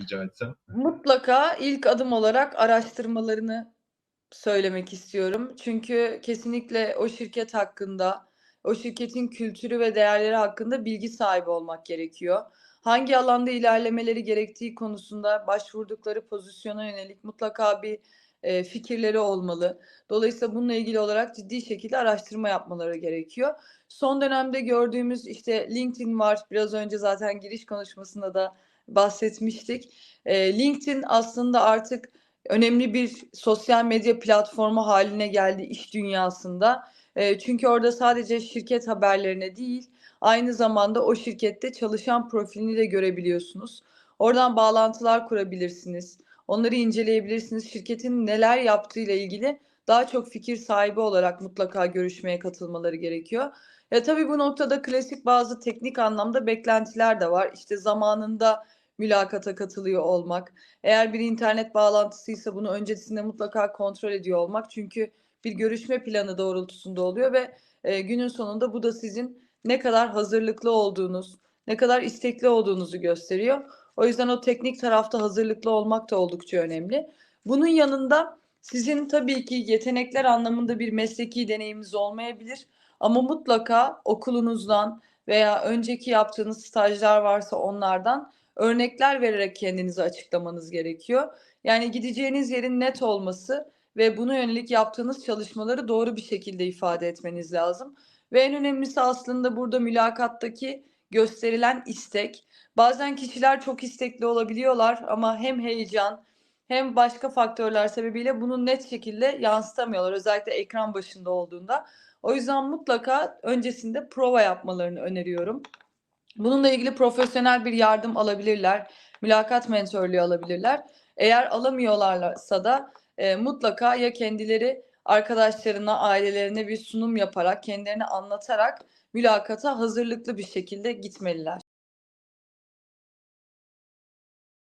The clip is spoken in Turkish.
rica etsem? Mutlaka ilk adım olarak araştırmalarını söylemek istiyorum. Çünkü kesinlikle o şirket hakkında, o şirketin kültürü ve değerleri hakkında bilgi sahibi olmak gerekiyor. Hangi alanda ilerlemeleri gerektiği konusunda başvurdukları pozisyona yönelik mutlaka bir e, fikirleri olmalı. Dolayısıyla bununla ilgili olarak ciddi şekilde araştırma yapmaları gerekiyor. Son dönemde gördüğümüz işte LinkedIn var. Biraz önce zaten giriş konuşmasında da bahsetmiştik. E, LinkedIn aslında artık önemli bir sosyal medya platformu haline geldi iş dünyasında. E, çünkü orada sadece şirket haberlerine değil, aynı zamanda o şirkette çalışan profilini de görebiliyorsunuz. Oradan bağlantılar kurabilirsiniz. Onları inceleyebilirsiniz. Şirketin neler yaptığıyla ilgili daha çok fikir sahibi olarak mutlaka görüşmeye katılmaları gerekiyor. Ya tabii bu noktada klasik bazı teknik anlamda beklentiler de var. İşte zamanında mülakata katılıyor olmak. Eğer bir internet bağlantısıysa bunu öncesinde mutlaka kontrol ediyor olmak. Çünkü bir görüşme planı doğrultusunda oluyor ve e, günün sonunda bu da sizin ne kadar hazırlıklı olduğunuz, ne kadar istekli olduğunuzu gösteriyor. O yüzden o teknik tarafta hazırlıklı olmak da oldukça önemli. Bunun yanında sizin tabii ki yetenekler anlamında bir mesleki deneyiminiz olmayabilir ama mutlaka okulunuzdan veya önceki yaptığınız stajlar varsa onlardan örnekler vererek kendinizi açıklamanız gerekiyor. Yani gideceğiniz yerin net olması ve buna yönelik yaptığınız çalışmaları doğru bir şekilde ifade etmeniz lazım. Ve en önemlisi aslında burada mülakattaki gösterilen istek. Bazen kişiler çok istekli olabiliyorlar ama hem heyecan hem başka faktörler sebebiyle bunu net şekilde yansıtamıyorlar. Özellikle ekran başında olduğunda. O yüzden mutlaka öncesinde prova yapmalarını öneriyorum. Bununla ilgili profesyonel bir yardım alabilirler. Mülakat mentörlüğü alabilirler. Eğer alamıyorlarsa da e, mutlaka ya kendileri arkadaşlarına, ailelerine bir sunum yaparak, kendilerini anlatarak mülakata hazırlıklı bir şekilde gitmeliler.